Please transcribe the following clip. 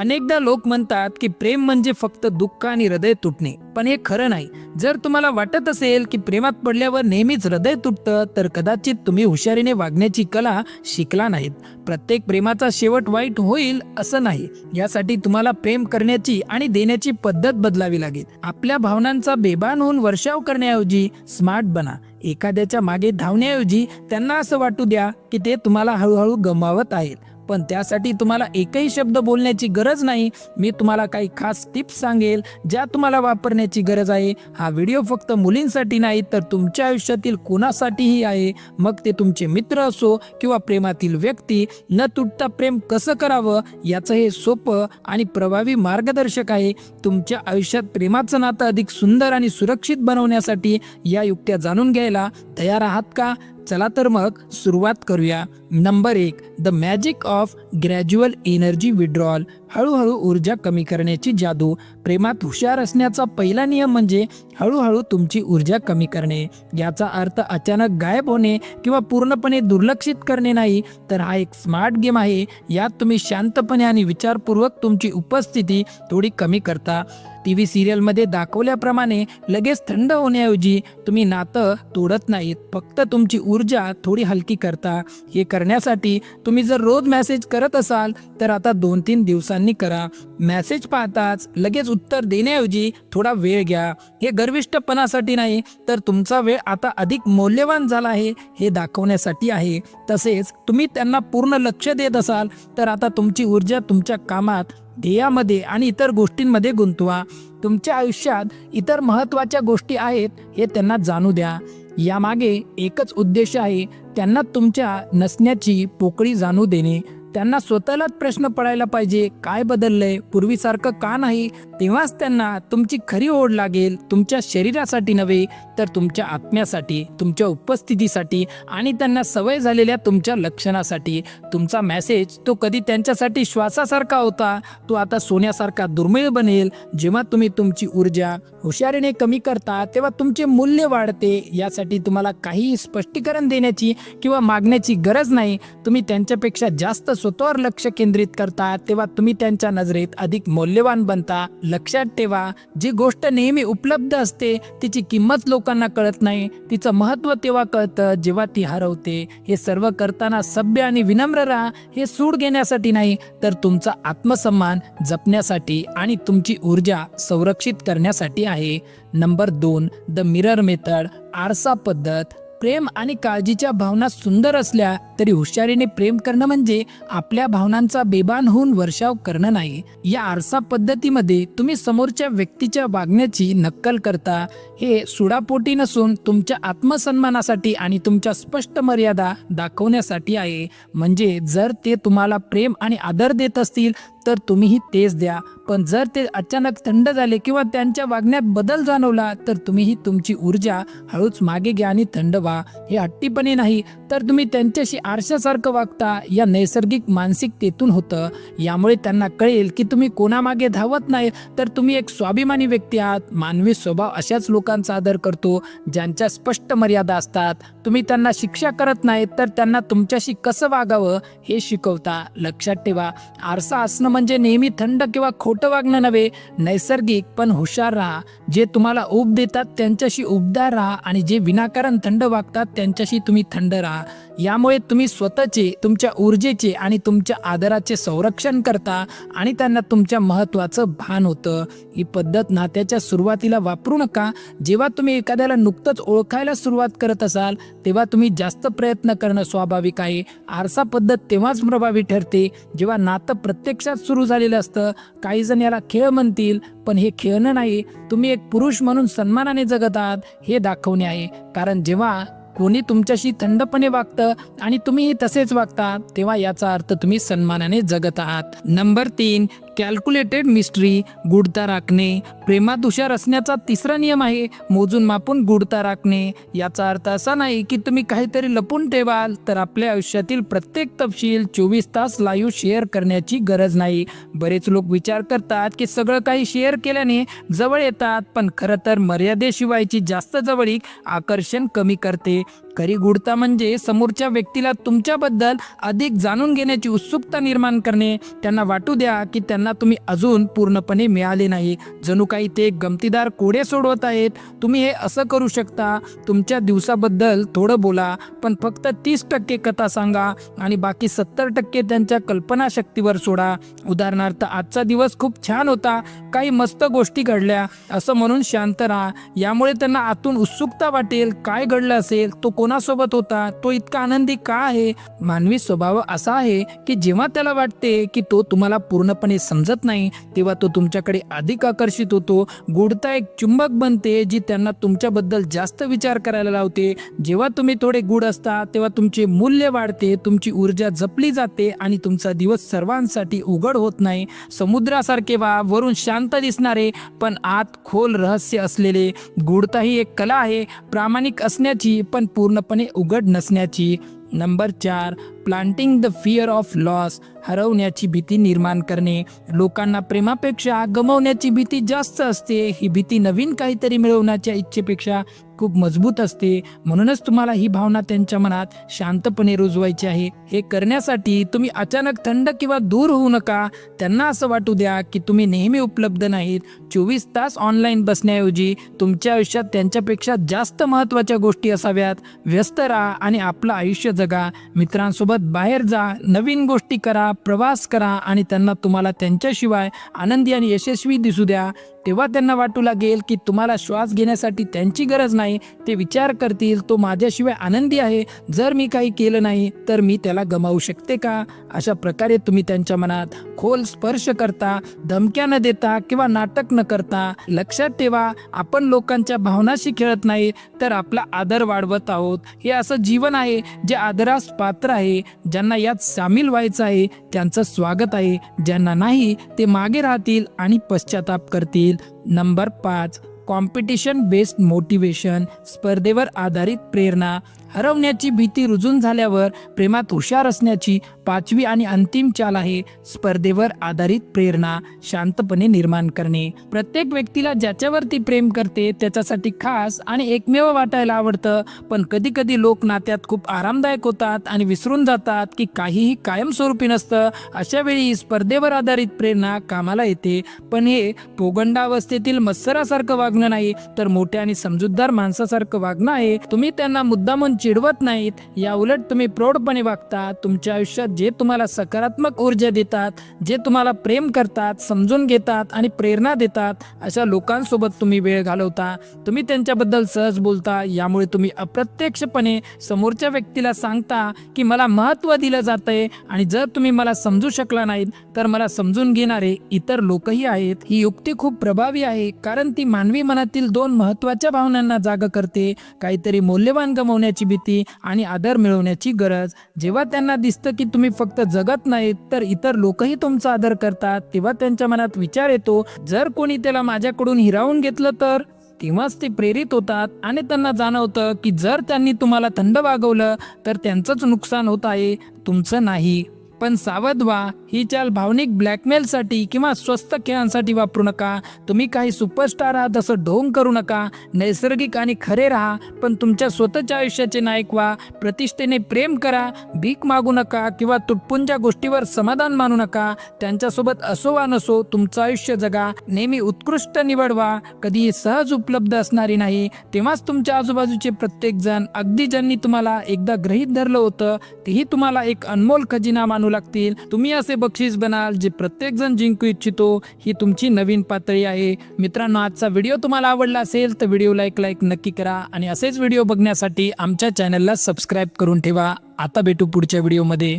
अनेकदा लोक म्हणतात की प्रेम म्हणजे फक्त दुःख आणि हृदय तुटणे पण हे खरं नाही. जर तुम्हाला वाटत असेल की प्रेमात पडल्यावर नेहमीच हृदय तुटतं तर कदाचित तुम्ही हुशारीने वागण्याची कला शिकला नाहीत. प्रत्येक प्रेमाचा शेवट वाईट होईल असं नाही. यासाठी तुम्हाला प्रेम करण्याची आणि देण्याची पद्धत बदलावी लागेल. आपल्या भावनांचा बेभान होऊन वर्षाव करण्याऐवजी स्मार्ट बना. एखाद्याच्या मागे धावण्याऐवजी त्यांना असं वाटू द्या की ते तुम्हाला हळूहळू गमावत आहेत. पण त्यासाठी तुम्हाला एकही शब्द बोलण्याची गरज नाही. मी तुम्हाला काही खास टिप्स सांगेल ज्या तुम्हाला वापरण्याची गरज आहे. हा व्हिडिओ फक्त मुलींसाठी नाही तर तुमच्या आयुष्यातील कोणासाठीही आहे. मग ते तुमचे मित्र असो किंवा प्रेमातील व्यक्ती न तुटता प्रेम कसं करावं याचं हे सोपं आणि प्रभावी मार्गदर्शक आहे. तुमच्या आयुष्यात प्रेमाचं नातं अधिक सुंदर आणि सुरक्षित बनवण्यासाठी या युक्त्या जाणून घ्यायला तयार आहात का? चला तर मग सुरुवात करूया. नंबर एक the magic of gradual energy withdrawal हळूहळू ऊर्जा कमी करण्याची जादू. प्रेमात हुशार असण्याचा पहिला नियम म्हणजे हळूहळू तुमची ऊर्जा कमी करणे. याचा अर्थ अचानक गायब होणे किंवा पूर्णपणे दुर्लक्षित करणे नाही तर हा एक स्मार्ट गेम आहे. यात तुम्ही शांतपणे आणि विचारपूर्वक तुमची उपस्थिती थोडी कमी करता. टी व्ही सिरियलमध्ये दाखवल्याप्रमाणे लगेच थंड होण्याऐवजी तुम्ही नातं तोडत नाहीत फक्त तुमची ऊर्जा थोडी हलकी करता. हे कर करण्यासाठी तुम्ही जर रोज मेसेज करत असाल तर आता दोन तीन दिवसांनी करा. मेसेज पाहताच लगेच उत्तर देण्याऐवजी थोडा वेळ घ्या. हे गर्विष्टपणासाठी नाही तर तुमचा वेळ आता अधिक मौल्यवान झाला आहे हे दाखवण्यासाठी आहे. तसेच तुम्ही त्यांना पूर्ण लक्ष देत असाल तर आता तुमची ऊर्जा तुमच्या कामात ध्येयामध्ये आणि इतर गोष्टींमध्ये गुंतवा. तुमच्या आयुष्यात इतर महत्त्वाच्या गोष्टी आहेत हे त्यांना जाणू द्या. यामागे एकच उद्देश आहे त्यांना तुमच्या नसण्याची पोकळी जाणू देणे. त्यांना स्वतःलाच प्रश्न पडायला पाहिजे काय बदललंय पूर्वीसारखं का नाही? तेव्हाच त्यांना तुमची खरी ओढ लागेल तुमच्या शरीरासाठी नव्हे तर तुमच्या आत्म्यासाठी तुमच्या उपस्थितीसाठी आणि त्यांना सवय झालेल्या तुमच्या लक्षणासाठी. तुमचा मेसेज तो कधी त्यांच्यासाठी श्वासासारखा होता तो आता सोन्यासारखा दुर्मिळ बनेल. जेव्हा तुम्ही तुमची ऊर्जा हुशारीने कमी करता तेव्हा तुमचे मूल्य वाढते. यासाठी तुम्हाला काही स्पष्टीकरण देण्याची किंवा मागण्याची गरज नाही. तुम्ही त्यांच्यापेक्षा जास्त स्वतःवर लक्ष केंद्रित करता तेव्हा तुम्ही त्यांच्या नजरेत अधिक मौल्यवान बनता. लक्षात ठेवा जी गोष्ट नेहमी उपलब्ध असते तिची किंमत लोकांना कळत नाही. तिचं महत्त्व तेव्हा कळतं जेव्हा ती हरवते. हे सर्व करताना सभ्य आणि विनम्र राहा. हे सूड घेण्यासाठी नाही तर तुमचा आत्मसन्मान जपण्यासाठी आणि तुमची ऊर्जा संरक्षित करण्यासाठी आहे. नंबर दोन द मिरर मेथड आरसा पद्धत. प्रेम आणि काळजीच्या भावना सुंदर असल्या तरी हुशारीने प्रेम करणं म्हणजे आपल्या भावनांचा बेबान होऊन वर्षाव करणं नाही. या आरसा पद्धतीमध्ये तुम्ही समोरच्या व्यक्तीच्या वागण्याची नक्कल करता. हे सुडापोटी नसून तुमच्या आत्मसन्मानासाठी आणि तुमच्या स्पष्ट मर्यादा दाखवण्यासाठी आहे. म्हणजे जर ते तुम्हाला प्रेम आणि आदर देत असतील तर तुम्हीही तेच द्या. पण जर ते अचानक थंड झाले किंवा त्यांच्या वागण्यात बदल जाणवला तर तुम्हीही तुमची ऊर्जा हळूच मागे घ्या आणि थंड व्हा. हे हट्टीपणे नाही तर तुम्ही त्यांच्याशी आरशासारखं वागता. या नैसर्गिक मानसिकतेतून होतं. यामुळे त्यांना कळेल की तुम्ही कोणामागे धावत नाही तर तुम्ही एक स्वाभिमानी व्यक्ती आहात. मानवी स्वभाव अशाच लोकांचा आदर करतो ज्यांच्या स्पष्ट मर्यादा असतात. तुम्ही त्यांना शिक्षा करत नाहीत तर त्यांना तुमच्याशी कसं वागावं हे शिकवता. लक्षात ठेवा आरसा असणं म्हणजे नेहमी थंड किंवा खोटं वागणं नव्हे नैसर्गिक पण हुशार राहा. जे तुम्हाला ऊब देतात त्यांच्याशी उबदार राहा आणि जे विनाकारण थंड वागतात त्यांच्याशी तुम्ही थंड राहा. यामुळे तुम्ही स्वतःचे तुमच्या ऊर्जेचे आणि तुमच्या आदराचे संरक्षण करता आणि त्यांना तुमच्या महत्त्वाचं भान होतं. ही पद्धत नात्याच्या सुरुवातीला वापरू नका. जेव्हा तुम्ही एखाद्याला नुकतंच ओळखायला सुरुवात करत असाल तेव्हा तुम्ही जास्त प्रयत्न करणं स्वाभाविक आहे. आरसा पद्धत तेव्हाच प्रभावी ठरते. जेव्हा नातं प्रत्यक्षात सुरू झालेलं असतं काही जण याला खेळ म्हणतील पण हे खेळणं नाही. तुम्ही एक पुरुष म्हणून सन्मानाने जगत आहात हे दाखवणे आहे. कारण जेव्हा कोणी तुमच्याशी थंडपणे वागतं आणि तुम्हीही तसेच वागता तेव्हा याचा अर्थ तुम्ही सन्मानाने जगत आहात. नंबर तीन कॅल्क्युलेटेड मिस्ट्री गुढता राखणे प्रेमात हुशार असण्याचा तिसरा नियम आहे मोजून मापून गुढता राखणे. याचा अर्थ असा नाही की तुम्ही काहीतरी लपून ठेवाल तर आपल्या आयुष्यातील प्रत्येक तपशील चोवीस तास लाईव्ह शेअर करण्याची गरज नाही. बरेच लोक विचार करतात की सगळं काही शेअर केल्याने जवळ येतात पण खरं तर मर्यादेशिवायची जास्त जवळीक आकर्षण कमी करते. खरी गुढता म्हणजे समोरच्या व्यक्तीला तुमच्याबद्दल अधिक जाणून घेण्याची उत्सुकता निर्माण करणे. त्यांना वाटू द्या की त्यांना त्यांना तुम्ही अजून पूर्णपणे मिळाले नाही. जणू काही ते गमतीदार कोडे सोडवत आहेत. तुम्ही हे असं करू शकता. तुमच्या दिवसाबद्दल थोडं बोला पण फक्त तीस टक्के कथा सांगा आणि बाकी सत्तर टक्के त्यांच्या कल्पनाशक्तीवर सोडा. उदाहरणार्थ आजचा दिवस खूप छान होता. काही मस्त गोष्टी घडल्या. असं म्हणून शांत राहा. यामुळे त्यांना आतून उत्सुकता वाटेल. काय घडलं असेल? तो कोणासोबत होता? तो इतका आनंदी का आहे? मानवी स्वभाव असा आहे की जेव्हा त्याला वाटते की तो तुम्हाला पूर्णपणे समजत नाही. तेव्हा तो तुमच्याकडे अधिक आकर्षित होतो. गुढता एक चुंबक बनते जी त्यांना तुमच्याबद्दल जास्त विचार करायला लावते. जेव्हा तुम्ही थोडे गुढ असता तेव्हा तुमचे मूल्य वाढते तुमची ऊर्जा जपली जाते आणि तुमचा दिवस सर्वांसाठी उघड होत नाही. समुद्रासारखे वा वरून शांत दिसणारे पण आत खोल रहस्य असलेले. गुढता ही एक कला आहे प्रामाणिक असण्याची पण पूर्णपणे उघड नसण्याची. नंबर चार planting the fear of loss हरवण्याची भीती निर्माण करणे. लोकांना प्रेमापेक्षा गमवण्याची भीती जास्त असते. ही भीती नवीन काहीतरी मिळवण्याच्या इच्छेपेक्षा खूप मजबूत असते. म्हणूनच तुम्हाला ही भावना त्यांच्या मनात शांतपणे रुजवायची आहे. हे करण्यासाठी तुम्ही अचानक थंड किंवा दूर होऊ नका. त्यांना असं वाटू द्या की तुम्ही नेहमी उपलब्ध नाहीत. चोवीस तास ऑनलाईन बसण्याऐवजी तुमच्या आयुष्यात त्यांच्यापेक्षा जास्त महत्त्वाच्या गोष्टी असाव्यात. व्यस्त राहा आणि आपलं आयुष्य जगा. मित्रांसोबत बाहेर जा. नवीन गोष्टी करा. प्रवास करा आणि त्यांना तुम्हाला त्यांच्याशिवाय आनंदी आणि यशस्वी दिसू द्या. तेव्हा त्यांना वाटू लागेल की तुम्हाला श्वास घेण्यासाठी त्यांची गरज नाही. ते विचार करतील तो माझ्याशिवाय आनंदी आहे. जर मी काही केलं नाही तर मी त्याला गमावू शकते का? अशा प्रकारे तुम्ही त्यांच्या मनात खोल स्पर्श करता धमक्या न देता किंवा नाटक न करता लक्षात ठेवा आपण लोकांच्या भावनाशी खेळत नाही तर आपला आदर वाढवत आहोत. हे असं जीवन आहे जे आदरास पात्र आहे ज्यांना यात सामील व्हायचं आहे त्यांचं स्वागत आहे. ज्यांना नाही ते मागे राहतील आणि पश्चाताप करतील. नंबर पाच कॉम्पिटिशन बेस्ड मोटिवेशन स्पर्धेवर आधारित प्रेरणा हरवण्याची भीती रुजून झाल्यावर प्रेमात हुशार असण्याची पाचवी आणि अंतिम चाल आहे स्पर्धेवर आधारित प्रेरणा शांतपणे निर्माण करणे. प्रत्येक व्यक्तीला ज्याच्यावरती प्रेम करते त्याच्यासाठी खास आणि एकमेव वाटायला आवडतं. पण कधी कधी लोक नात्यात खूप आरामदायक होतात आणि विसरून जातात की काहीही कायमस्वरूपी नसतं. अशा वेळी स्पर्धेवर आधारित प्रेरणा कामाला येते. पण हे पोगंडावस्थेतील मत्सरासारखं वागणं नाही तर मोठ्या आणि समजूतदार माणसासारखं वागणं आहे. तुम्ही त्यांना मुद्दामून चिडवत नाहीत. या उलट तुम्ही प्रौढपणे वागता तुमच्या आयुष्यात जे तुम्हाला सकारात्मक ऊर्जा देतात जे तुम्हाला प्रेम करतात समजून घेतात आणि प्रेरणा देतात अशा लोकांसोबत तुम्ही वेळ घालवता. तुम्ही त्यांच्याबद्दल सहज बोलता. यामुळे तुम्ही अप्रत्यक्षपणे समोरच्या व्यक्तीला सांगता की मला महत्त्व दिलं जातंय आणि जर तुम्ही मला समजू शकला नाहीत तर मला समजून घेणारे इतर लोकही आहेत. ही युक्ती खूप प्रभावी आहे कारण ती मानवी मनातील दोन महत्त्वाच्या भावनांना जाग करते. काहीतरी मौल्यवान गमावण्याची भीती आणि आदर मिळवण्याची गरज. जेव्हा त्यांना दिसतं की तुम्ही फक्त जगत नाहीत तर इतर लोकही तुमचा आदर करतात. तेव्हा त्यांच्या मनात विचार येतो जर कोणी त्याला माझ्याकडून हिरावून घेतलं तर? तेव्हाच ते प्रेरित होतात आणि त्यांना जाणवतं की जर त्यांनी तुम्हाला थंड वागवलं तर त्यांचंच नुकसान होत आहे तुमचं नाही. पण सावध व्हा. ही चाल भावनिक ब्लॅकमेलसाठी किंवा स्वस्त खेळांसाठी वापरू नका. तुम्ही काही सुपरस्टार आहात असं ढोंग करू नका. नैसर्गिक आणि खरे राहा पण तुमच्या स्वतःच्या आयुष्याचे नायक व्हा. प्रतिष्ठेने प्रेम करा भीक मागू नका किंवा तुटपुंच्या गोष्टीवर समाधान मानू नका. त्यांच्यासोबत असो वा नसो तुमचं आयुष्य जगा. नेहमी उत्कृष्ट निवडवा. कधीही सहज उपलब्ध असणारी नाही. तेव्हाच तुमच्या आजूबाजूचे प्रत्येक जण अगदी ज्यांनी तुम्हाला एकदा गृहीत धरलं होतं तेही तुम्हाला एक अनमोल खजिना मानू लागतील. तुम्ही असे बक्षीस बनाल जे प्रत्येकजण जिंकू इच्छितो ही तुमची नवीन पातळी आहे. मित्रांनो आजचा व्हिडिओ तुम्हाला आवडला असेल तर व्हिडिओला एक लाईक नक्की करा आणि असेच व्हिडिओ बघण्यासाठी आमच्या चॅनलला सबस्क्राईब करून ठेवा. आता भेटू पुढच्या व्हिडिओमध्ये.